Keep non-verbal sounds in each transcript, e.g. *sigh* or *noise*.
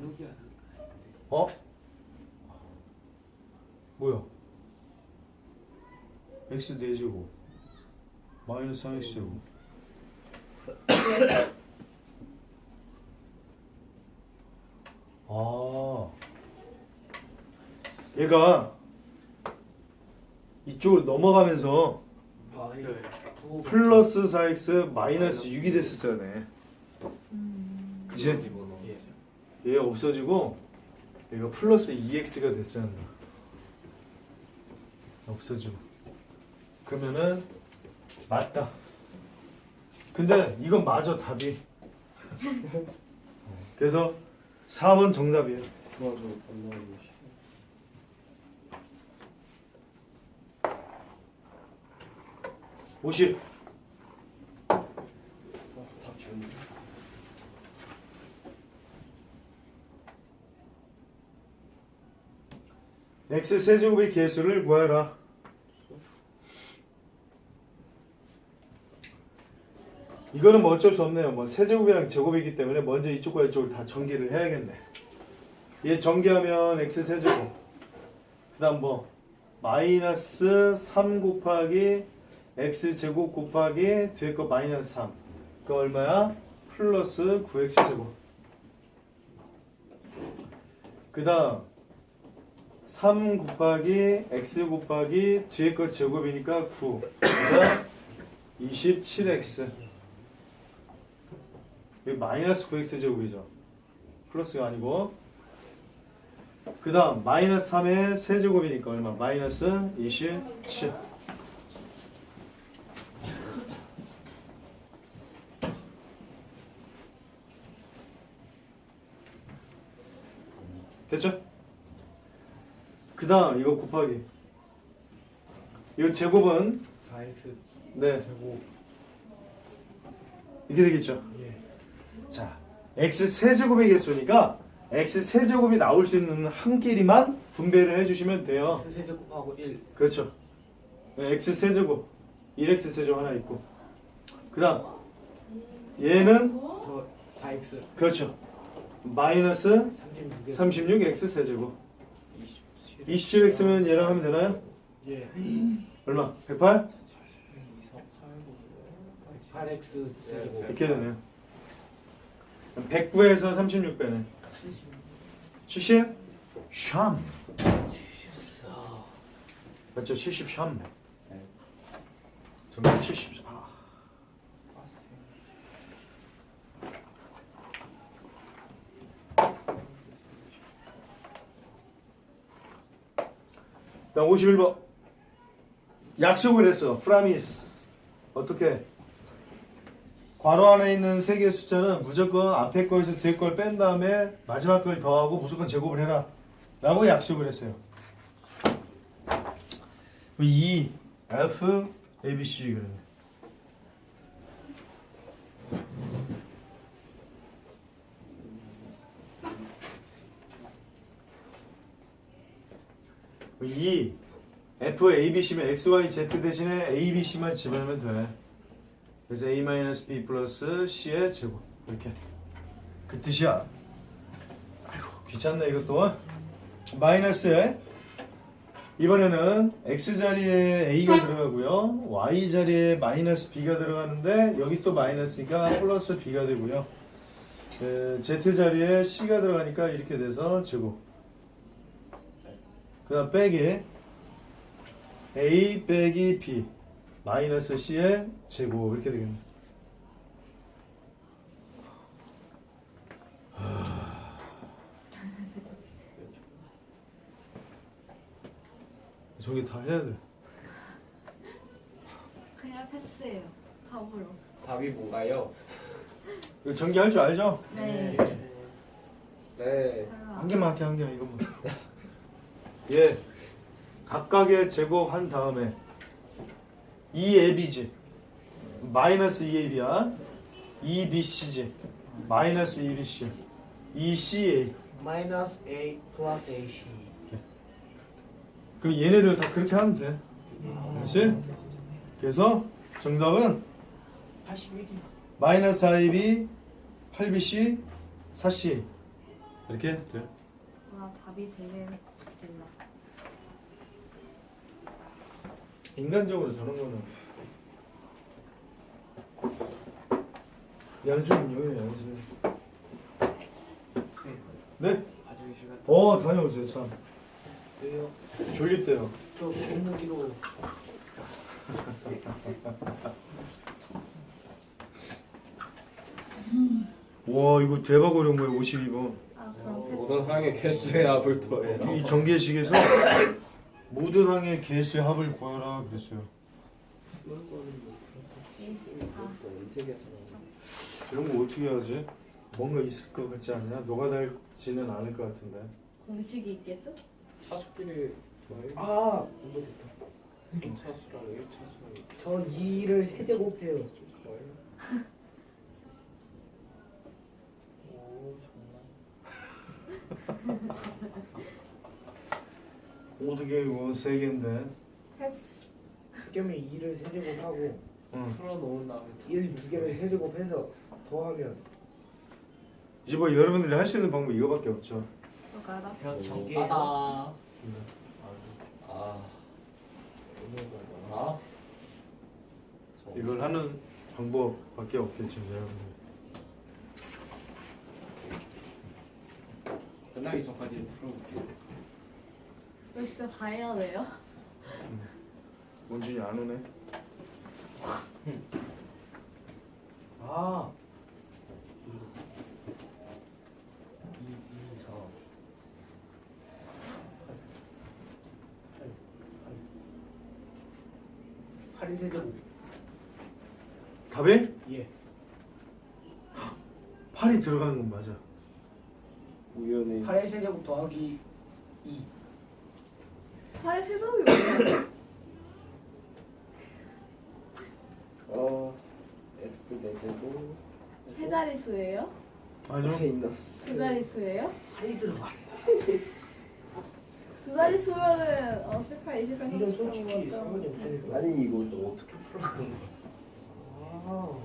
나누기 하는 어? 뭐야? x 4제곱 마이너스 3x제곱 아. 얘가 이쪽으로 넘어가면서 바이 구 플러스 4x 마이너스 6이 됐었어야 네. 그치? 예. 얘 없어지고 얘가 플러스 2x가 됐어야 한다. 없어지고. 그러면은 맞다. 근데 이건 맞아 답이. *laughs* 그래서 4번 정답이에요. 맞아 간다는 것이 50. 아, 답 좋네 x 세제곱의 개수를 구하라. 이거는 뭐 어쩔 수 없네요. 뭐 세제곱이랑 제곱이기 때문에 먼저 이쪽과 이쪽을 다 전개를 해야겠네. 얘 전개하면 x 세제곱. 그 다음 뭐 마이너스 3 곱하기 x 제곱 곱하기 뒤에 거 마이너스 3. 그 얼마야? 플러스 9x 제곱. 그 다음 3 곱하기 x 곱하기 뒤에 거 제곱이니까 9. 그다음 27x. 여기 마이너스 9x 제곱이죠. 플러스가 아니고. 그 다음 마이너스 3의 세제곱이니까 얼마? 마이너스 27. 됐죠? 그 다음 이거 곱하기. 이거 제곱은 4x 네 제곱 이렇게 되겠죠. 예 자, x 세제곱의 개수니까 x 세제곱이 나올 수 있는 한 길이만 분배를 해주시면 돼요. x 세제곱하고 1 그렇죠. 네, x 세제곱, 1x 세제곱 하나 있고, 그 다음 얘는 저 4x 그렇죠. 마이너스 36에 36x 세제곱. 27 27x면 얘랑 하면 되나요? 예 얼마? 108? 8x 세제곱 이렇게 되네요. 109에서 36 빼네. 70? 샴. 아, 맞죠? 70 샴. 네. 정말 70. 아. 다음 51번. 약속을 했어. 프라미스. 어떻게? 괄호 안에 있는 세 개의 숫자는 무조건 앞에 거에서 뒤에 걸 뺀 다음에 마지막 걸 더하고 무조건 제곱을 해라. 라고 약속을 했어요. 2 F A B C 그러 이 F A B C면 X Y Z 대신에 A B C만 집어넣으면 돼. 그래서 A 마이너스 B 플러스 C의 제곱 이렇게 그 뜻이야. 아이고 귀찮네 이것도 마이너스에 이번에는 x 자리에 a가 들어가고요, y 자리에 마이너스 b가 들어가는데 여기 또 마이너스니까 플러스 b가 되고요. 에, z 자리에 c가 들어가니까 이렇게 돼서 제곱. 그 다음 빼기 a 빼기 b 마이너스 c의 제곱 이렇게 되겠네. 저기 다 해야 돼. 그냥 패스해요. 답으로. 답이 뭔가요? 이거 전개할 줄 알죠? 네. 네 한 개만 할게 한 개만 이것만. *laughs* 예. 각각의 제곱 한 다음에 2ab지 마이너스 2ab야. 2bc지 마이너스 2bc 2ca 마이너스 A 플러스 AC 그럼 얘네들 다 그렇게 하면 돼. 그렇지? 그래서 정답은 81이 마이너스 4ab 8bc 4c 이렇게 돼. 와 답이 되게 몰라. 인간적으로 저런 거는 연습이요 연습. 네? 화장실 갔다 어 다녀오세요 참. 왜요? 졸립대요. 저 공무기로 와 이거 대박 어려운 거예요 52번. 아 그럼. 모든 항의 개수의 합을 더해라 이 전개식에서 모든 항의 개수의 합을 구하라 그랬어요. 이런 뭐 아. 이런 거 어떻게 하지? 뭔가 있을 것 같지 않냐? 녹아달지는 않을 것 같은데. 공식이 있겠죠? 차수끼리 아, 이거부터 2차수랑 1차수랑 전 2를 세제곱해요. 오 정말 *laughs* 어떻게 이거 세 개인데? 패스. 그러면 2를 세제곱하고 응. 풀어놓은 다음에 1두 개를 세제곱해서 더하면 이제 뭐 여러분들이 할 수 있는 방법 이거밖에 없죠. 뭐가라? 그냥 전개해요? 아 아, 아? 이걸 하는 방법밖에 없겠죠, 여러분들. 끝나기 전까지 풀어볼게요 이거 진짜 다 해야 돼요? 원준이 안 오네. 아, 2, 2, 4 8이 세제곱. 답이? 예. 8이 들어가는 건 맞아. 우연히 8의 세제곱 더하기 2. 세제곱이 뭐야? 어 x 내제곱 세 자릿수예요? 아니요. 마이너스 두 자릿수예요? 8이 들어가. 두 자릿수면은 어 18, 28, 이런 30 솔직히 상관이 없으니까. 아니 이거 또 어떻게 풀어가는 거야 아,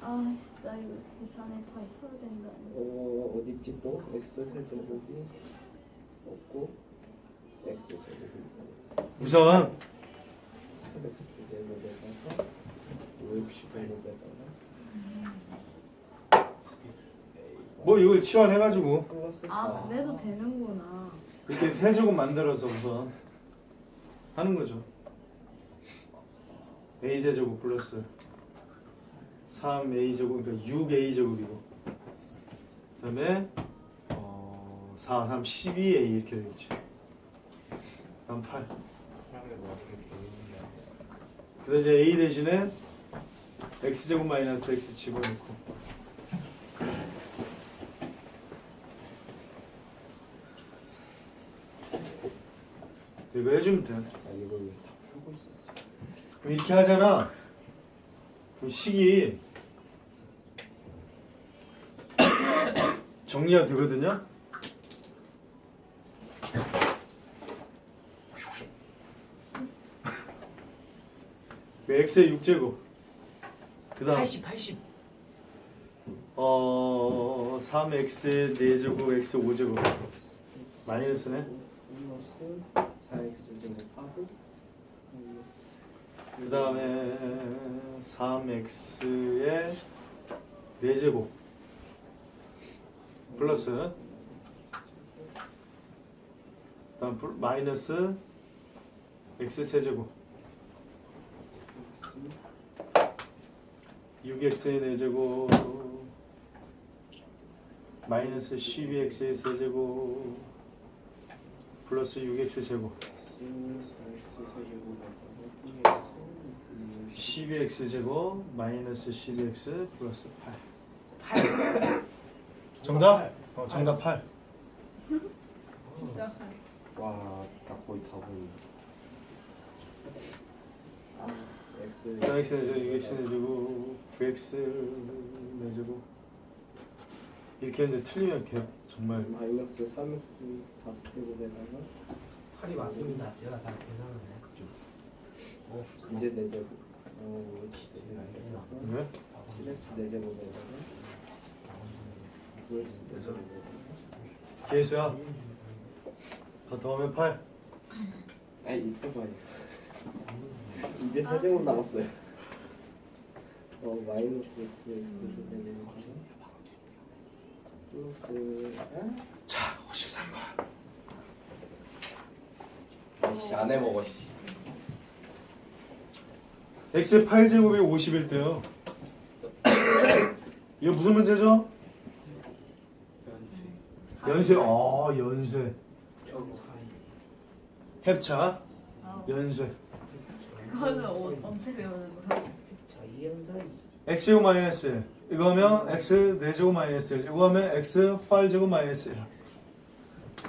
아 진짜 이거 계산을 다 해야 된다. 어 어딨지 또 x 세제곱이 없고 x 제곱이 우선 3x 제곱에다가 5x 제곱에다가 뭐 이걸 치환해가지고 플러스 아 4. 그래도 되는구나. 이렇게 세제곱 만들어서 우선 하는 거죠. a 제곱 플러스 3a 제곱 그러니까 6a 제곱이고 그다음에 어, 4, 3, 12a 이렇게 되겠지. 다음 8. 사람의 머리를 개인이 그래서 이제 a 대신에 x 제곱 마이너스 x 집어넣고 이거 해주면 돼. 왜다 풀고 있어 그럼 이렇게 하잖아. 그럼 식이 *coughs* 정리가 되거든요. 그 x의 6제곱. 그다음 80, 80. 어 3x의 4제곱 x 5제곱 마이너스네. 플러스 4x 제곱하고 마이너스 그 다음에 3x의 4제곱 플러스 다음 플- 마이너스 x 세제곱 6x의 4제곱 마이너스 12x의 세제곱 플러스 6x 제곱 4x 세제곱에다가 12x 제곱 마이너스 12x 플러스 8 정답? 어, 정답 8 진짜 와딱 거의 다 보이네. x 4x 제곱 6x 제곱 9x 제곱 이렇게 했는데 틀리면 개 정말 마이너스 3x 다섯 제곱에다가 8이 맞습니다. 제가 다 계산을 했죠. 어 이제 네 제곱 어 5x 제곱에다가 왜? 7x 네 제곱에다가 그래서 개수야. 더 더하면 8. 아 있어봐요. 이제 세 제곱 남았어요. 어 마이너스 x 세제곱 플러스 아? 자, 53번. 아이씨 안 해먹어 씨. x의 8제곱이 50일 때요. *coughs* 이거 무슨 문제죠? 연쇄. 아, 연쇄. 저거 사이. 합차. 연쇄. 그거는 어- 언제 배우는 거야? 사이. x제곱 마이너스 1. 이거 하면 x 4제곱 마이너스 1. 이거 하면 x 8제곱 마이너스 1.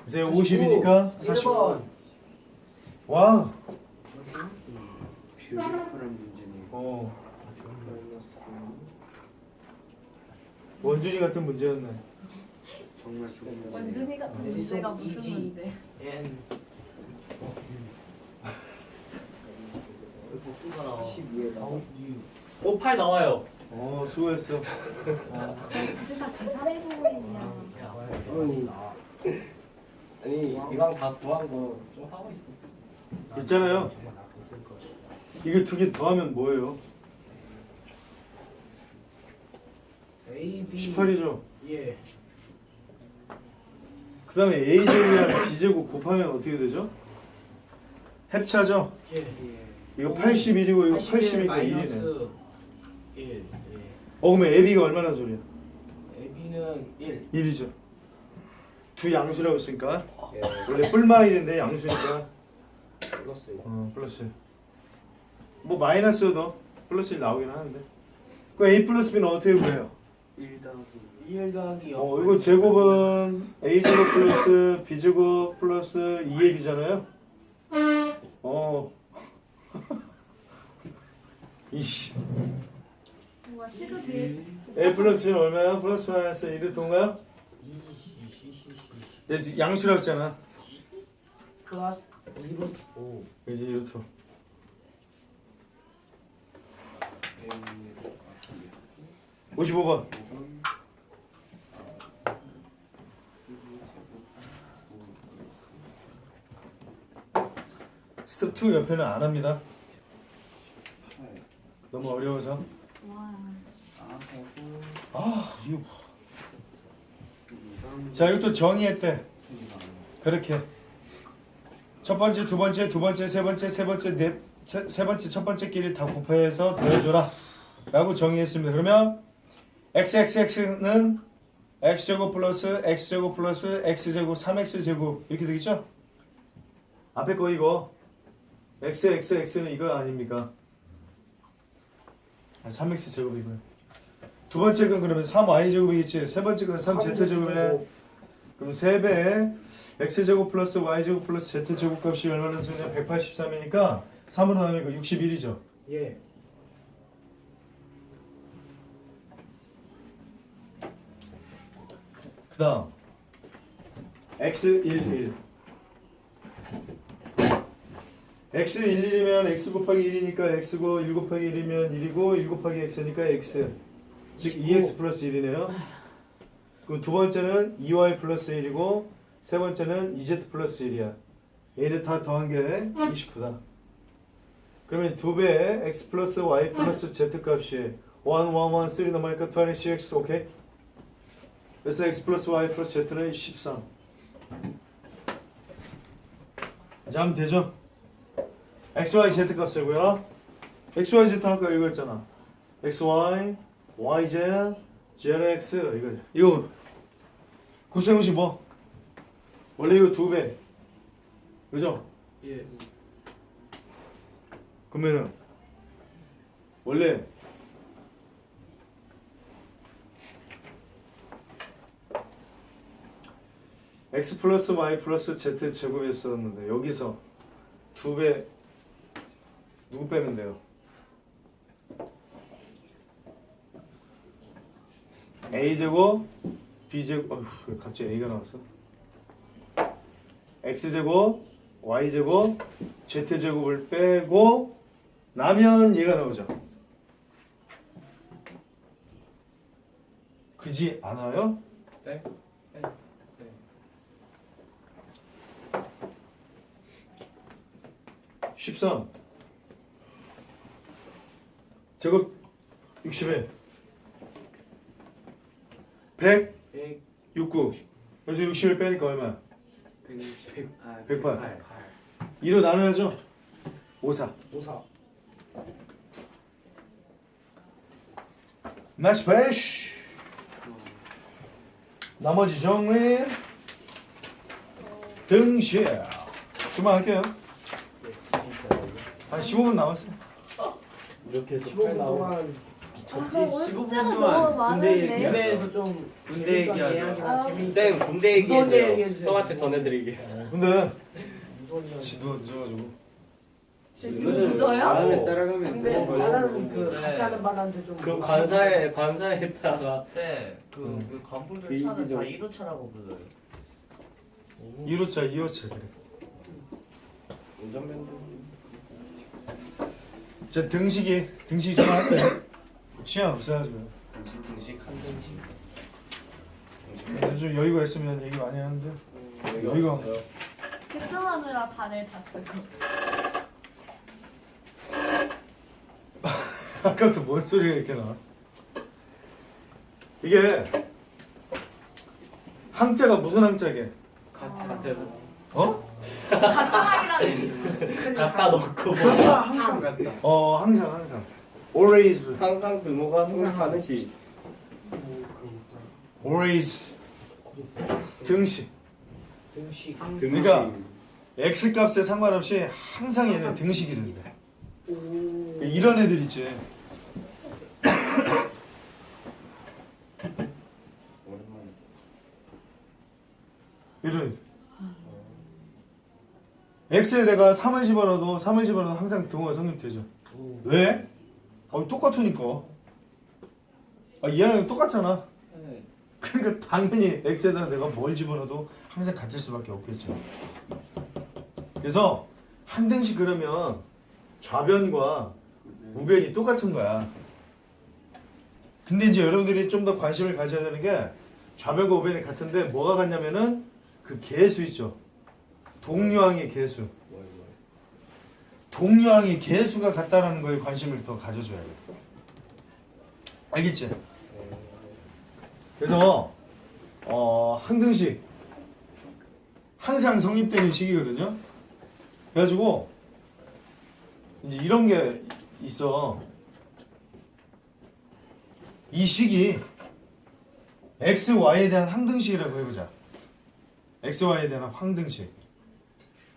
이제 50이니까 40. 1번. 와우. 뷰티풀한 문제네요. 어. 원준이 같은 문제였네. 정말 좋은 문제. 원준이 같은 에디슨 문제가 무슨. 문제? N. 복수가 나와. 12에다가 오, 8 나와요. 어, 수고했어. 굳이 다 계산해보고 있냐? 아니, 이왕 다 구한 거 좀 하고 있어. 있잖아요. 이거 두 개 더하면 뭐예요? A B. 18이죠. 예. 그 다음에 a제곱이랑 b제곱 곱하면 어떻게 되죠? 합차죠? 예. 이거 81이고 이거 80이니까 1이네. 마이너스 1. 예. 어 그러면 ab가 얼마나 소리야? AB는 1. 1이죠. 두 양수라고 했으니까 예. 원래 뿔마일인데 양수니까 플러스 어, 플러스. 뭐 마이너스여도 플러스 1 나오긴 하는데. 그 a 플러스 b는 어떻게 구해요? 1 더하기 1 더하기 0. 어 이거 제곱은 a 제곱 플러스 b 제곱 플러스 2ab잖아요. 어. *laughs* 이씨. 시도 뒤에 a 플러스 b는 얼마야? 플러스 마이너스 1의 동가요? 2, 2, 2, 2, 2. 얘 양수라고 했잖아. 플러스 2로 5. 그지 이렇죠. N 55번. 5번 스텝 2 옆에는 안 합니다. 너무 어려워서. 와 아, 이거. 자, 이것도 정의했대. 그렇게. 첫 번째, 두 번째, 두 번째, 세 번째, 세 번째, 네, 세, 세 번째, 첫 번째 끼리 다 곱해서 더해줘라. 라고 정의했습니다. 그러면 xxx는 x제곱 플러스 x제곱 플러스 x제곱 3x제곱 이렇게 되겠죠? 앞에 거 이거 x x x는 이거 아닙니까? 아, 3x 제곱이고요. 두 번째 건 그러면 3y 제곱이겠지. 세 번째 건 3z 제곱이네. 그럼 3배 x제곱 플러스 y제곱 플러스 z제곱 값이 얼마나 되냐 183이니까 3으로 나누면 이거 61이죠. 예. 그 다음 x11 x11이면 x 곱하기 1이니까 x고 1 곱하기 1이면 1이고 1 곱하기 x니까 x 즉 2x 플러스 1이네요 그럼 두 번째는 2y 플러스 1이고 세 번째는 2z 플러스 1이야 얘를 다 더한 게 29다 그러면 두 배의 x 플러스 y 플러스 z 값이 1, 1, 1, 3 넘어가니까 26 오케이? 그래서 x 플러스 y 플러스 z는 13. 자, 하면 되죠? x, y, z 값을 구해라. x, y, z 할까 이거 있잖아. x, y, y, z, z, x 이거죠. 이거 고생무시 뭐? 원래 이거 두 배. 그죠? 예. 그러면은 원래 x 플러스 y 플러스 z 제곱이었었는데 여기서 두 배 누구 빼면 돼요? A 제곱 b 제곱 어휴, 왜 갑자기 a가 나왔어? x 제곱 y 제곱 z 제곱을 빼고 나면 얘가 나오죠. 그지 않아요? 네? 13 제곱 61 100 100 69 그래서 61 빼니까 얼마야? 160 108 2로 나눠야죠. 54 54 나이스 패시. 나머지 정리. 등시 그만할게요. 한 15분 남았어요. 이렇게 해서 15분 8나 오고 동안 아, 그럼 오늘 15분 숙제가 동안 너무 군대 많은데. 얘기야. 군대에서 좀 군대 얘기하자. 아. 쌤 군대 무서운 얘기해줘요. 얘기해주세요. 형한테 전해드리게. 근데 무서운 이야기 지도 늦어가지고 지금 이거는 늦어요? 다음에 따라가면 근데 되는 다른 그 네. 같이 하는 반한테 좀 그 관사에 관사에다가 쌤, 그, 음. 그 간부들 그 차는 얘기죠. 다 1호차라고 불러요. 1호차 2호차 그래 운전면허 자 등식이 등식이 좀 할때 시간 없어가지고 등식 한 등식 그래서 좀 여유가 있으면 얘기 많이 하는데 여기가 없어요. 집중하느라 발을 다 쓰고. 아까부터 뭔 소리가 이렇게 나와 이게 항자가 무슨 항자게? 같은 어? 가까이라는 게 있어. 갖다 놓고 뭐 항상 항상 같다. 어 항상 항상 always. 항상 등호가 승하는 시. always. 등식 등식 그러니까 x 값에 상관없이 항상 얘는 등식이 된대 이런 애들 있지. 이런 x에 내가 3을 집어넣어도 3을 집어넣어도 항상 등호가 성립되죠. 왜? 아, 똑같으니까. 아, 얘랑 똑같잖아. 네. 그러니까 당연히 x에다 내가 뭘 집어넣어도 항상 같을 수밖에 없겠죠 그래서 한 등씩 그러면 좌변과 우변이 똑같은 거야. 근데 이제 여러분들이 좀 더 관심을 가져야 되는 게 좌변과 우변이 같은데 뭐가 같냐면은 그 개수 있죠. 동류항의 개수 동류항의 개수가 같다라는 거에 관심을 더 가져줘야 돼 알겠지? 그래서 어, 항등식 항상 성립되는 식이거든요. 그래가지고 이제 이런 게 있어. 이 식이 x, y에 대한 항등식이라고 해보자. x, y에 대한 항등식.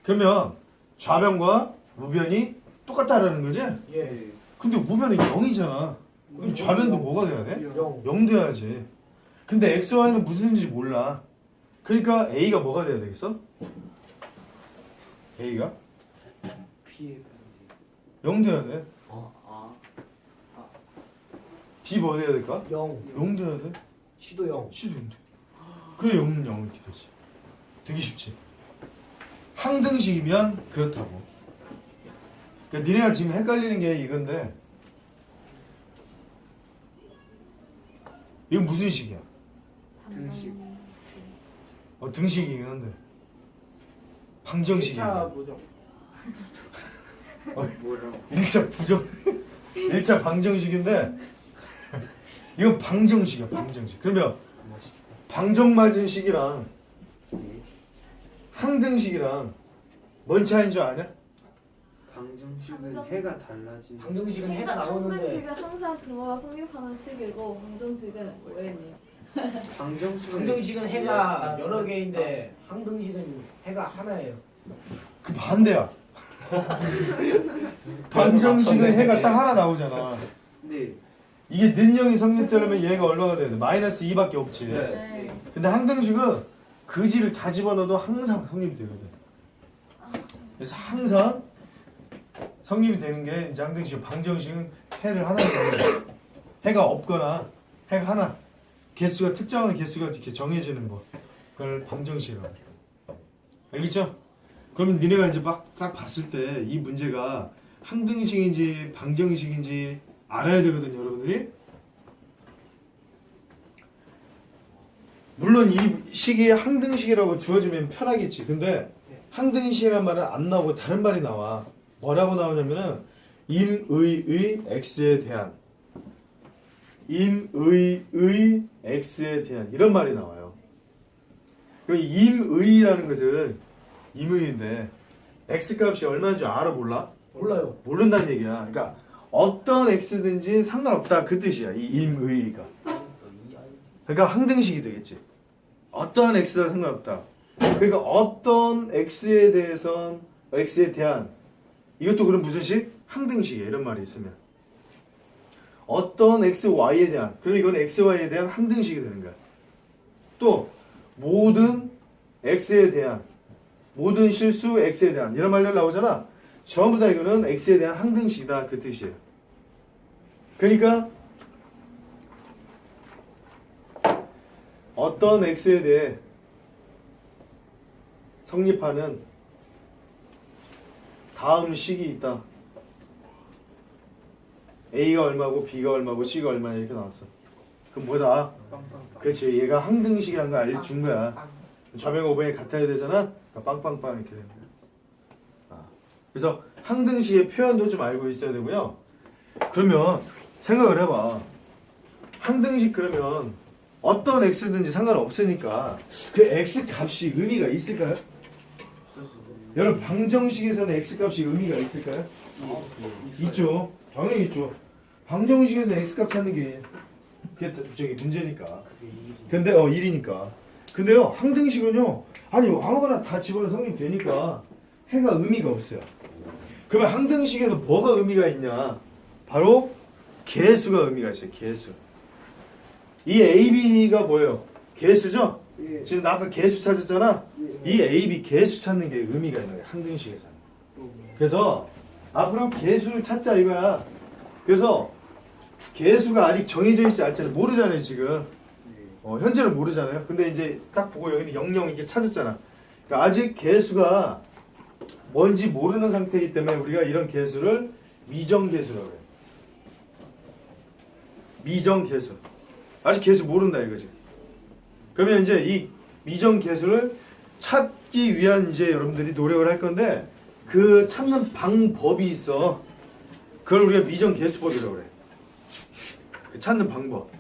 그러면 좌변과 우변이 똑같다라는 거지? 예 근데 우변은 0이잖아. 그럼 좌변도 뭐가 돼야 돼? 0 0 돼야지. 근데 x, y는 무슨지 몰라. 그러니까 a가 뭐가 돼야 되겠어? a가 피해 0 돼야 돼. 아, b 뭐 돼야 될까? 0 0 돼야 돼. 시도 0 c도 0 돼. 그래 0은 0 이렇게 되지. 되게 쉽지. 항등식이면 그렇다고. 그러니까 니네가 지금 헷갈리는 게 이건데 이건 무슨 식이야? 등식. 어 등식이긴 한데 방정식이야. 1차 보정 뭐라고? 1차 부정 1차 방정식인데 이건 방정식이야 방정식 그러면 방정 맞은 식이랑 항등식이랑 뭔 차이인 줄 아냐? 방정식은 방정- 해가 달라지는. 방정식은 해가 나오는데 항등식은 항상 등호가 성립하는 식이고 방정식은 모르겠네요. 방정식은 항등식은 해가 여러 개인데 항등식은 해가 하나예요 그 반대야 *laughs* 방정식은 해가 딱 하나 나오잖아 네. 이게 는영이 성립되려면 얘가 얼마가 돼야 돼? 마이너스 2밖에 없지 네. 근데 항등식은 그지를 다 집어넣어도 항상 성립이 되거든. 그래서 항상 성립이 되는 게 항등식, 방정식은 해를 하나 넣는 해가 없거나 해가 하나 개수가 특정한 개수가 이렇게 정해지는 거 그걸 방정식이라고 해. 알겠죠? 그러면 니네가 이제 막 딱 봤을 때 이 문제가 항등식인지 방정식인지 알아야 되거든요, 여러분들이. 물론 이 식이 항등식이라고 주어지면 편하겠지. 근데 항등식이란 말은 안 나오고 다른 말이 나와. 뭐라고 나오냐면은 임의의 x에 대한 임의의 x에 대한 이런 말이 나와요. 그 임의라는 것은 임의인데 x 값이 얼마인 줄 알아 몰라? 몰라요. 모른다는 얘기야. 그러니까 어떤 x든지 상관없다 그 뜻이야. 이 임의가. 그러니까 항등식이 되겠지. 어떠한 x다 상관없다. 그러니까 어떤 x에 대해선 x에 대한 이것도 그럼 무슨 식? 항등식이야. 이런 말이 있으면 어떤 x, y에 대한 그럼 이건 x, y에 대한 항등식이 되는 거야. 또 모든 x에 대한 모든 실수 x에 대한 이런 말들 나오잖아. 전부 다 이거는 x에 대한 항등식이다 그 뜻이에요. 그러니까 어떤 x에 대해 성립하는 다음 식이 있다. a가 얼마고 b가 얼마고 c가 얼마냐 이렇게 나왔어. 그럼 뭐다? 그렇지. 얘가 항등식이라는 걸 알려준 거야. 좌변 오변이 같아야 되잖아. 그러니까 빵빵빵 이렇게 되는 거야. 아, 그래서 항등식의 표현도 좀 알고 있어야 되고요. 그러면 생각을 해봐. 항등식 그러면 어떤 x든지 상관없으니까 그 x 값이 의미가 있을까요? 여러분 방정식에서는 x 값이 의미가 있을까요? 있죠. 당연히 있죠. 방정식에서 x 값 찾는 게 그게 저기 문제니까. 근데 어 1이니까. 근데요 항등식은요 아니 아무거나 다 집어넣어 성립되니까 해가 의미가 없어요. 그러면 항등식에서 뭐가 의미가 있냐? 바로 개수가 의미가 있어요. 개수. 이 A, B가 뭐예요? 개수죠? 예. 지금 나 아까 개수 찾았잖아. 이 A, B 개수 찾는 게 의미가 있는 거예요. 항등식에서는. 그래서 앞으로 개수를 찾자 이거야. 그래서 개수가 아직 정해져 있지 않잖아요. 모르잖아요 지금. 어, 현재는 모르잖아요. 근데 이제 딱 보고 여기는 00 이렇게 찾았잖아. 그러니까 아직 개수가 뭔지 모르는 상태이기 때문에 우리가 이런 개수를 미정 개수라고 해요. 미정 개수. 아직 개수 모른다 이거지. 그러면 이제 이 미정 개수를 찾기 위한 이제 여러분들이 노력을 할 건데 그 찾는 방법이 있어. 그걸 우리가 미정 개수법이라고 그래. 그 찾는 방법.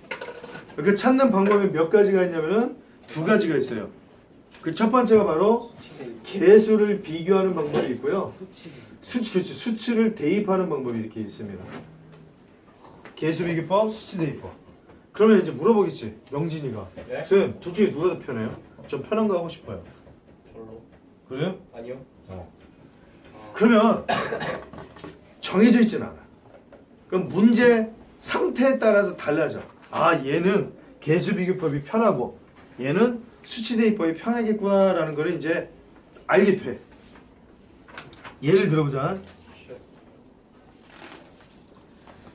그 찾는 방법이 몇 가지가 있냐면은 두 가지가 있어요. 그 첫 번째가 바로 개수를 비교하는 방법이 있고요. 수치 그렇지 수치를 대입하는 방법이 이렇게 있습니다. 개수 비교법, 수치 대입법. 그러면 이제 물어보겠지 명진이가 네? 쌤, 둘 중에 누가 더 편해요? 좀 편한 거 하고 싶어요. 별로. 그래요? 아니요. 그러면 정해져 있진 않아. 그럼 문제 상태에 따라서 달라져. 아 얘는 개수 비교법이 편하고 얘는 수치 대입법이 편하겠구나 라는 걸 이제 알게 돼. 예를 들어보자.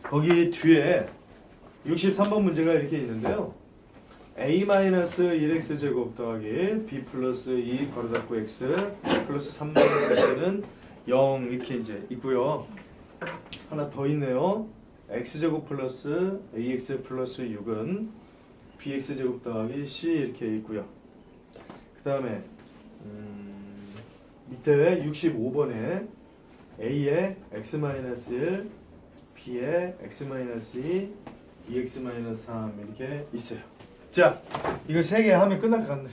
거기 뒤에 63번 문제가 이렇게 있는데요. a-1x 제곱 더하기 b 플러스 2 괄호 닫고 x 플러스 3 x는 0 이렇게 이제 있고요. 하나 더 있네요. x 제곱 플러스 ax 플러스 6은 bx 제곱 더하기 c 이렇게 있고요. 그 다음에 음, 밑에 65번에 a의 x 마이너스 1, b의 x 마이너스 2, bx 마이너스 3 이렇게 있어요. 자, 이거 세 개 하면 끝날 것 같네.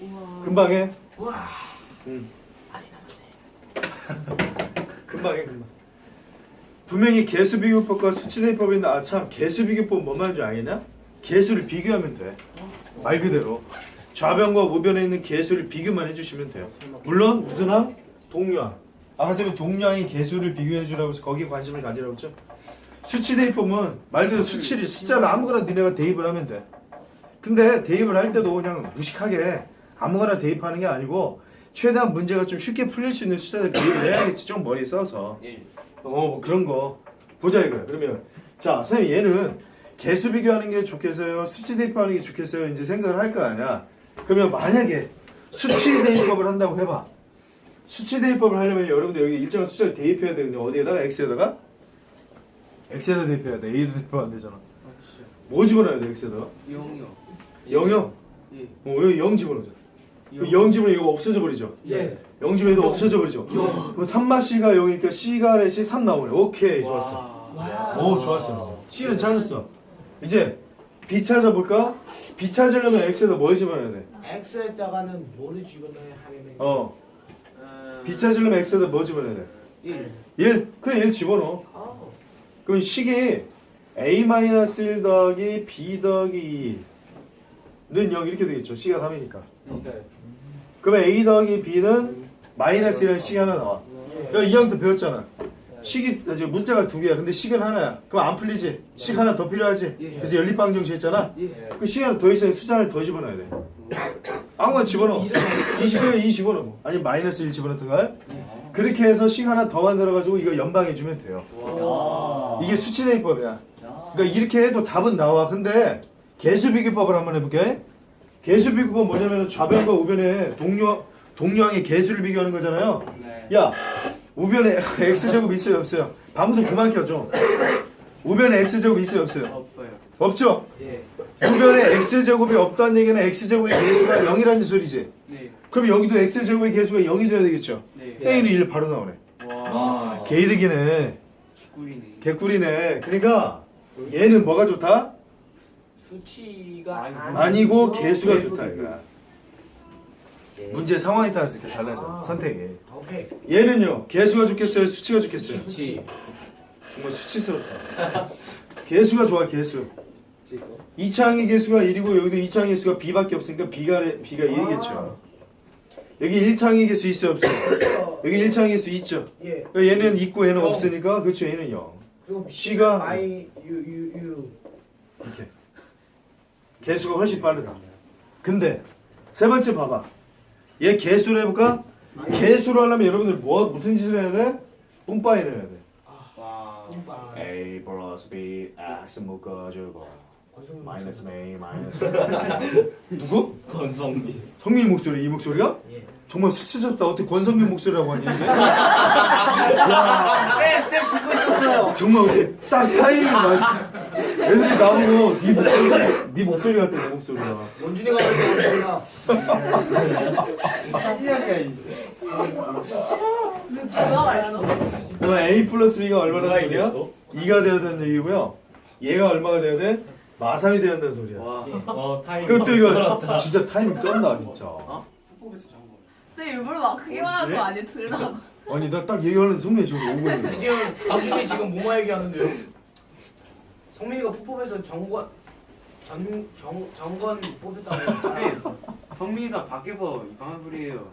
*laughs* 금방 해. 와. 응. 금방 해 금방. 분명히 개수 비교법과 수치 대입법인데 아참 개수 비교법 뭐 말인지 알겠냐? 개수를 비교하면 돼. 말 그대로 좌변과 우변에 있는 개수를 비교만 해주시면 돼요. 물론 무슨 항? 동류항. 아까 선생님 동류항이 개수를 비교해 주라고 해서 거기에 관심을 가지라고 했죠? 수치 대입법은 말 그대로 수치를 숫자를 아무거나 니네가 대입을 하면 돼. 근데 대입을 할 때도 그냥 무식하게 아무거나 대입하는 게 아니고 최대한 문제가 좀 쉽게 풀릴 수 있는 숫자들 대입을 해야겠지. 좀 머리 써서. 예. 어, 뭐 그런 거 보자 이거야. 그러면 자, 선생님 얘는 개수 비교하는 게 좋겠어요, 수치 대입하는 게 좋겠어요. 이제 생각을 할 거 아니야. 그러면 만약에 수치 대입법을 한다고 해봐. 수치 대입법을 하려면 여러분들 여기 일정한 숫자를 대입해야 되거든요. 어디에다가 x에다가 x에다 대입해야 돼. a도 대입 안 되잖아. 뭐 집어넣어야 돼 x에다가? 영이요. 0요? 예. 어, 여기 0 집어넣자. 0 집으면 이거 없어져 버리죠. 예. 0 집으면 이거 없어져 버리죠. 그럼 3마 C가 0이니까 C가 아래씩 3 나오네. 오케이, 좋았어. 와. 오, 좋았어. C는 찾았어. 이제 B 찾아볼까? B 찾으려면 X에다 뭘 집어넣어야 돼? X에다가는 뭐를 집어넣어야 하면 어, 음, B 찾으려면 X에다 뭐 집어넣어야 돼? 1. 1. 그래, 1 집어넣어. 아, 그럼 식이 A-1 더하기 B 더하기 2는 0 이렇게 되겠죠. C가 3이니까. 네. 그러면 A 더하기 B는 마이너스 1이라는 식이 하나 나와. 야, 이 형도 배웠잖아. 식이 이제 문자가 두 개야. 근데 식은 하나야. 그럼 안 풀리지. 식 하나 더 필요하지. 예. 그래서 연립방정식 했잖아. 예. 그식 하나 더 있어야 하나 더 집어넣어야 돼. 아무거나 집어넣어. 2 집어넣어, 2 집어넣어. 아니 마이너스 1 집어넣든가. 그렇게 해서 식 하나 더 만들어가지고 이거 연방해주면 돼요. 야. 이게 수치대입법이야. 그러니까 이렇게 해도 답은 나와. 근데 개수비교법을 한번 해볼게. 개수비교법 뭐냐면 좌변과 우변의 동료 동료항의 개수를 비교하는 거잖아요. 네. 야 우변에 *laughs* x 제곱 있어요 없어요? 방송 그만 켜줘. 우변에 x 제곱 있어요 없어요? 없어요. 없죠. 예. 우변에 x 제곱이 없다는 얘기는 x 제곱의 개수가 0이라는 소리지. 네. 그럼 여기도 x 제곱의 개수가 0이 돼야 되겠죠. 네. a는 1 바로 나오네. 와. 개이득이네. 꿀이네. 개꿀이네. 그러니까 얘는 뭐가 좋다? 수치가 아니고. 아니고 개수가 개수 좋다. 이거야. 문제 상황에 따라서 이렇게 달라져 아. 선택이. 오케이. 얘는요 개수가 좋겠어요 수치가 좋겠어요. 수치. 정말 수치스럽다. *laughs* 개수가 좋아 개수. 찍어. 2차항의 개수가 1이고 여기도 2차항의 개수가 b밖에 없으니까 b가 b가 1이겠죠. 여기 1차항의 개수 있어요 없어요? 여기 1차항의 개수 있죠. 예. 얘는 있고 얘는 영. 없으니까 그렇죠 얘는 0. 그리고 C가 I U U U 이렇게 개수가 훨씬 빠르다. 근데 세 번째 봐봐. 얘 개수로 해볼까? 개수로 하려면 여러분들 뭐 무슨 짓을 해야 돼? 뿜빠이를 해야 돼. 와. 뿜빠. a 플러스 b x 묶어주고 권순 마이너스 a 마이너스 누구? 건성미. 성민이 목소리 이 목소리가? 예. 정말 수치스럽다. 어떻게 권성민 목소리라고 하니? 이게? 쌤 듣고 있었어요. 정말 어떻게 딱 타이밍이 맞았어. 애들이 나보고 네 목소리 네 목소리 같아 내 목소리가. 원준이가 그랬구나. 신기하게 이제. 누 누가 말했어? 그럼 a 플러스 b가 얼마나 되냐? 이겼어? 2가 되어야 되는 얘기고요. 얘가 얼마가 되어야 돼? 마삼이 되어야 된다는 소리야. 와. 어 타임. 또 이거 진짜 타이밍 쩐다 진짜. 쟤 일부러 막 크게 말하는 거 아니야? 들으라고. 아니 나 딱 얘기하는 성민이 지금 오고 있는 거야. 지금 당신이 지금 뭐뭐 얘기하는데요? 성민이가 푸법에서 정권 전 정, 정권 뽑혔다고 쌤. 성민이가 밖에서 이상한 소리예요.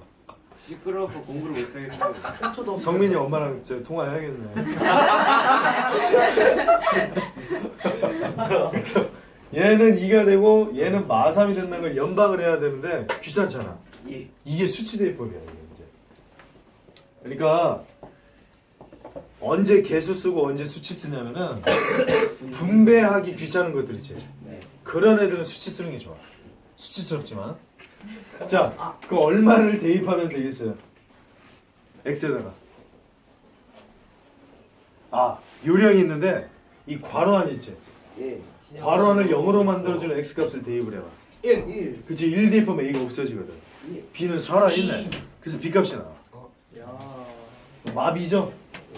시끄러워서 공부를 못하겠어요. 성민이 엄마랑 저 통화해야겠네. *laughs* 그래서 얘는 2가 되고 얘는 마삼이 된다는 걸 연방을 해야 되는데 귀찮잖아. 예. 이게 수치대입법이야 이게 이제. 그러니까 언제 개수 쓰고 언제 수치 쓰냐면은 *coughs* 분배하기 귀찮은 것들이지. 네. 그런 애들은 수치 쓰는 게 좋아. 수치스럽지만. 자, 그 얼마를 대입하면 되겠어요? x에다가. 아, 요령이 있는데 이 괄호한 있지. 예. 괄호한을 0으로 만들어주는 x 값을 대입을 해봐. 1 1. 그치 1 대입하면 a가 없어지거든. B는 살아 있네. 그래서 b 값이 나와. 야. 마비죠?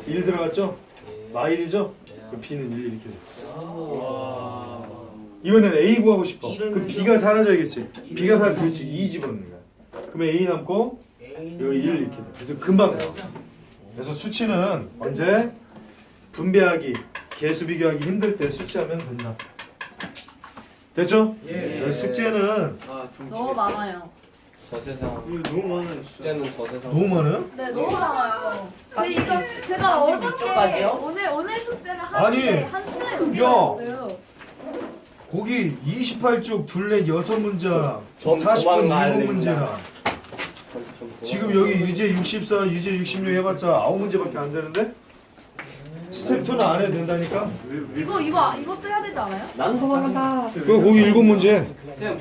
1 들어갔죠? 예. 마일이죠? 예. 그 b는 1 이렇게 돼. 와. 이번엔 A 구하고 싶어. 그럼 B가 사라져야겠지. B가 사라 그렇지. 2 집어넣는 거야. 그러면 A 남고 여기 1 이렇게 돼. 그래서 금방 나와. 그래서 수치는 언제 분배하기, 개수 비교하기 힘들 때 수치하면 된다. 됐죠? 예. 숙제는 아, 좀 너무 많아요. 저 세상. 이거 너무 많아요. 진짜. 숙제는 저 세상. 너무 많아요? 네, 너무 많아요. 제 이거 제가 어저께 36쪽까지요? 오늘 오늘 숙제는 아니, 하는데 한 시간에 야. 넘겼어요. 거기 28쪽 둘레 6문제랑 전 40분 도망가야 7문제랑 전- 전 지금 여기 유제 64, 유제 66 해봤자 9문제밖에 안 되는데? 스텝 2는 안 해도 된다니까? 이거 이거 이것도 해야 되지 않아요? 난 도망간다. 그거 거기 7문제 그냥